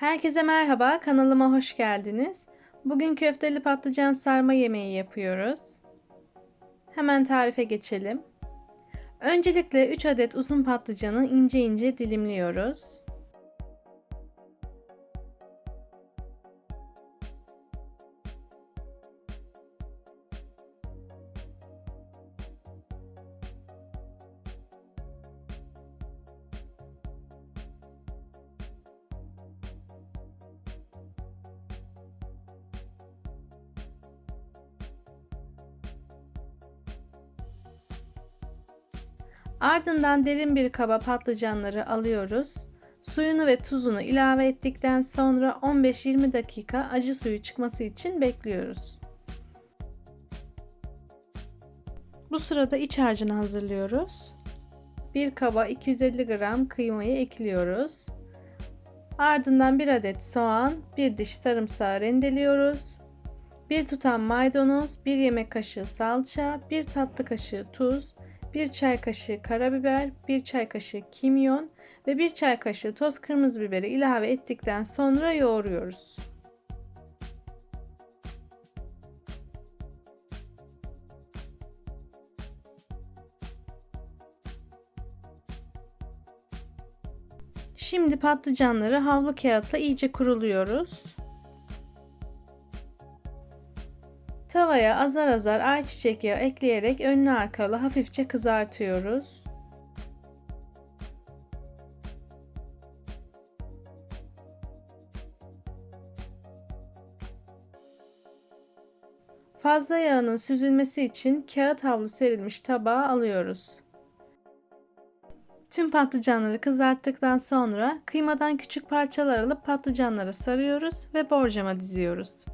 Herkese merhaba, kanalıma hoş geldiniz. Bugün köfteli patlıcan sarma yemeği yapıyoruz. Hemen tarife geçelim. Öncelikle 3 adet uzun patlıcanı ince ince dilimliyoruz. Ardından derin bir kaba patlıcanları alıyoruz. Suyunu ve tuzunu ilave ettikten sonra 15-20 dakika acı suyu çıkması için bekliyoruz. Bu sırada iç harcını hazırlıyoruz. Bir kaba 250 gram kıymayı ekliyoruz. Ardından bir adet soğan, bir diş sarımsağı rendeliyoruz. Bir tutam maydanoz, bir yemek kaşığı salça, bir tatlı kaşığı tuz, 1 çay kaşığı karabiber, 1 çay kaşığı kimyon ve 1 çay kaşığı toz kırmızı biberi ilave ettikten sonra yoğuruyoruz. Şimdi patlıcanları havlu kağıtla iyice kuruluyoruz. Tavaya azar azar ayçiçek yağı ekleyerek önlü arkalı hafifçe kızartıyoruz. Fazla yağının süzülmesi için kağıt havlu serilmiş tabağa alıyoruz. Tüm patlıcanları kızarttıktan sonra kıymadan küçük parçalar alıp patlıcanlara sarıyoruz ve borcama diziyoruz.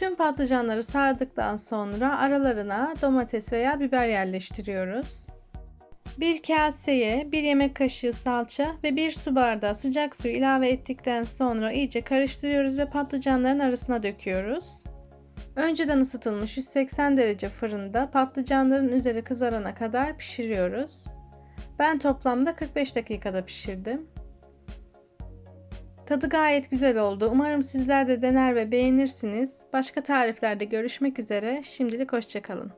Tüm patlıcanları sardıktan sonra aralarına domates veya biber yerleştiriyoruz. Bir kaseye bir yemek kaşığı salça ve bir su bardağı sıcak su ilave ettikten sonra iyice karıştırıyoruz ve patlıcanların arasına döküyoruz. Önceden ısıtılmış 180 derece fırında patlıcanların üzeri kızarana kadar pişiriyoruz. Ben toplamda 45 dakikada pişirdim. Tadı gayet güzel oldu. Umarım sizler de dener ve beğenirsiniz. Başka tariflerde görüşmek üzere. Şimdilik hoşçakalın.